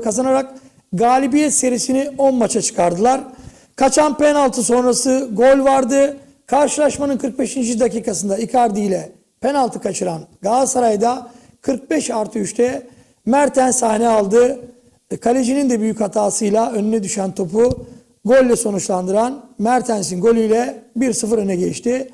kazanarak galibiyet serisini 10 maça çıkardılar. Kaçan penaltı sonrası gol vardı. Karşılaşmanın 45. dakikasında Icardi ile penaltı kaçıran Galatasaray'da 45 artı 3'te Mertens sahne aldı. E, Kalecinin de büyük hatasıyla önüne düşen topu golle sonuçlandıran Mertens'in golüyle 1-0 öne geçti.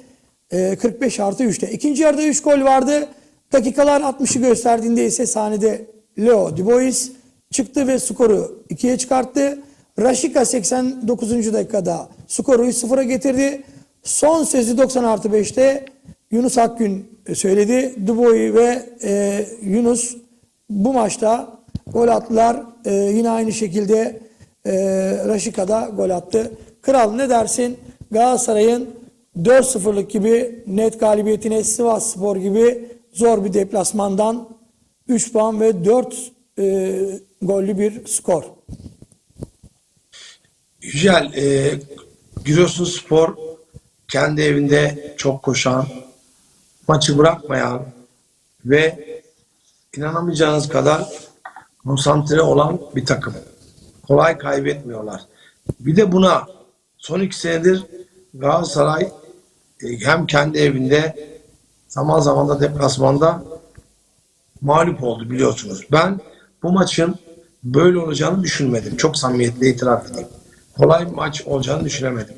E, 45 artı 3'te. İkinci yarıda 3 gol vardı. Dakikalar 60'ı gösterdiğinde ise sahnede Leo Dubois çıktı ve skoru 2'ye çıkarttı. Raşika 89. dakikada skoru 3-0'a getirdi. Son sözü 90 artı 5'te Yunus Akgün söyledi. Dubois ve e, Yunus bu maçta gol attılar. E, yine aynı şekilde e, Raşika'da gol attı. Kral ne dersin? Galatasaray'ın 4-0'lık gibi net galibiyetine Sivas Spor gibi zor bir deplasmandan 3 puan ve 4 e, gollü bir skor. Güzel. E, Giresunspor kendi evinde çok koşan, maçı bırakmayan ve inanamayacağınız kadar konsantre olan bir takım. Kolay kaybetmiyorlar. Bir de buna son iki senedir Galatasaray e, hem kendi evinde zaman zaman da deplasmanda mağlup oldu biliyorsunuz. Ben bu maçın böyle olacağını düşünmedim. Çok samimiyetle itiraf edeyim. Kolay bir maç olacağını düşünemedim.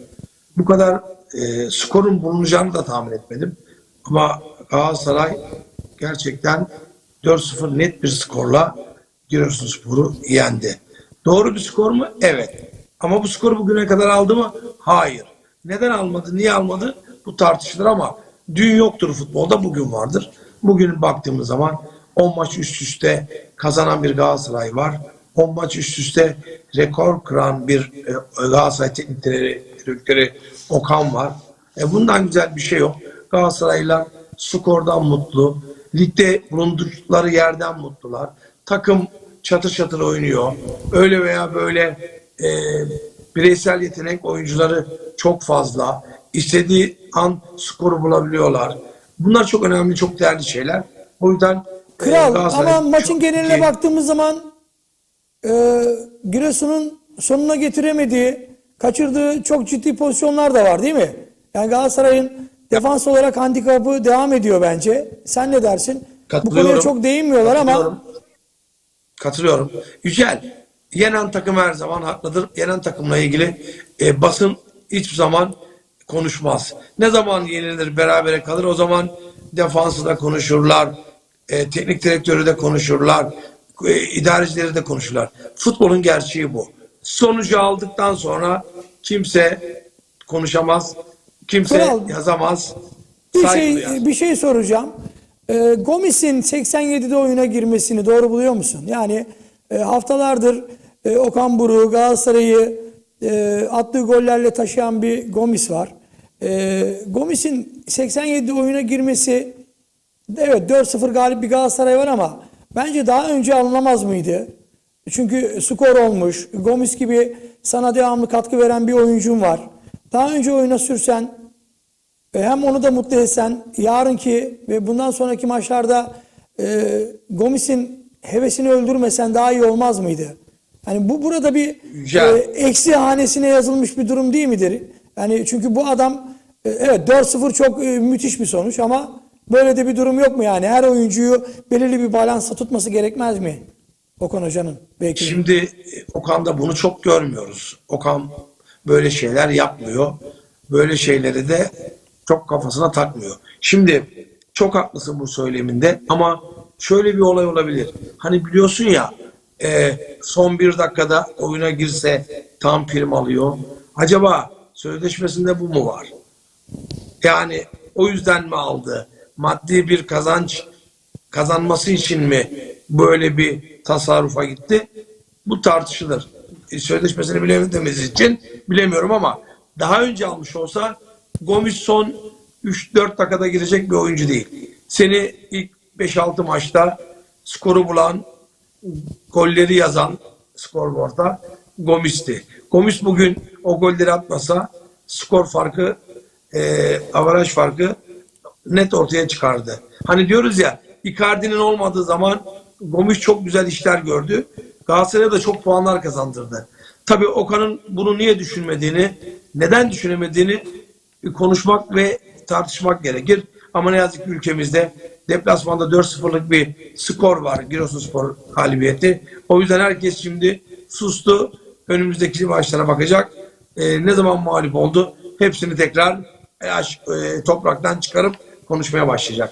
Bu kadar e, skorun bulunacağını da tahmin etmedim. Ama Galatasaray gerçekten 4-0 net bir skorla Giresunspor'u yendi. Doğru bir skor mu? Evet. Ama bu skoru bugüne kadar aldı mı? Hayır. Neden almadı? Niye almadı? Bu tartışılır ama dün yoktur futbolda bugün vardır. Bugün baktığımız zaman 10 maç üst üste kazanan bir Galatasaray var. 10 maç üst üste rekor kıran bir e, Galatasaray teknik direktörü Okan var. E, bundan güzel bir şey yok. Galatasaraylılar skordan mutlu. Ligde bulundukları yerden mutlular. Takım çatır çatır oynuyor. Öyle veya böyle e, bireysel yetenek oyuncuları çok fazla. İstediği an skoru bulabiliyorlar. Bunlar çok önemli, çok değerli şeyler. O yüzden e, Kral Galatasaray ama maçın geneline iyi. baktığımız zaman e, Giresun'un sonuna getiremediği, kaçırdığı çok ciddi pozisyonlar da var değil mi? Yani Galatasaray'ın defans olarak handikapı devam ediyor bence. Sen ne dersin? Bu konuya çok değinmiyorlar ama Katılıyorum. Katılıyorum. Yücel, yenen takım her zaman haklıdır. Yenen takımla ilgili e, basın hiçbir zaman konuşmaz. Ne zaman yenilir, berabere kalır o zaman defansı da konuşurlar, e, teknik direktörü de konuşurlar, e, idarecileri de konuşurlar. Futbolun gerçeği bu. Sonucu aldıktan sonra kimse konuşamaz, kimse Kral, yazamaz. bir şey duyar. bir şey soracağım. E, Gomis'in 87'de oyuna girmesini doğru buluyor musun? Yani e, haftalardır e, Okan Buruk Galatasaray'ı e, attığı gollerle taşıyan bir Gomis var. E, Gomis'in 87'de oyuna girmesi evet 4-0 galip bir Galatasaray var ama bence daha önce alınamaz mıydı? Çünkü skor olmuş. Gomis gibi sana devamlı katkı veren bir oyuncun var. Daha önce oyuna sürsen e, hem onu da mutlu etsen yarınki ve bundan sonraki maçlarda e, Gomis'in hevesini öldürmesen daha iyi olmaz mıydı? Yani bu burada bir e, eksi hanesine yazılmış bir durum değil midir? Yani çünkü bu adam e, evet 4-0 çok e, müthiş bir sonuç ama böyle de bir durum yok mu yani? Her oyuncuyu belirli bir balansta tutması gerekmez mi? Okan Hoca'nın belki. Şimdi e, Okan'da bunu çok görmüyoruz. Okan böyle şeyler yapmıyor. Böyle şeyleri de çok kafasına takmıyor. Şimdi çok haklısın bu söyleminde ama şöyle bir olay olabilir. Hani biliyorsun ya e, son bir dakikada oyuna girse tam prim alıyor. Acaba sözleşmesinde bu mu var? Yani o yüzden mi aldı? Maddi bir kazanç kazanması için mi böyle bir tasarrufa gitti? Bu tartışılır. E, Sözleşmesini bilemediğimiz için bilemiyorum ama daha önce almış olsa Gomis son 3-4 dakikada girecek bir oyuncu değil. Seni ilk 5-6 maçta skoru bulan, golleri yazan skorboarda Gomis'ti. Gomis bugün o golleri atmasa skor farkı, e, avaraj farkı net ortaya çıkardı. Hani diyoruz ya Icardi'nin olmadığı zaman Gomis çok güzel işler gördü. Galatasaray'a da çok puanlar kazandırdı. Tabii Okan'ın bunu niye düşünmediğini, neden düşünemediğini konuşmak ve tartışmak gerekir. Ama ne yazık ki ülkemizde deplasmanda 4-0'lık bir skor var. Giresunspor galibiyeti. O yüzden herkes şimdi sustu. Önümüzdeki maçlara bakacak. Ee, ne zaman mağlup oldu? Hepsini tekrar e, aş- e, topraktan çıkarıp konuşmaya başlayacak.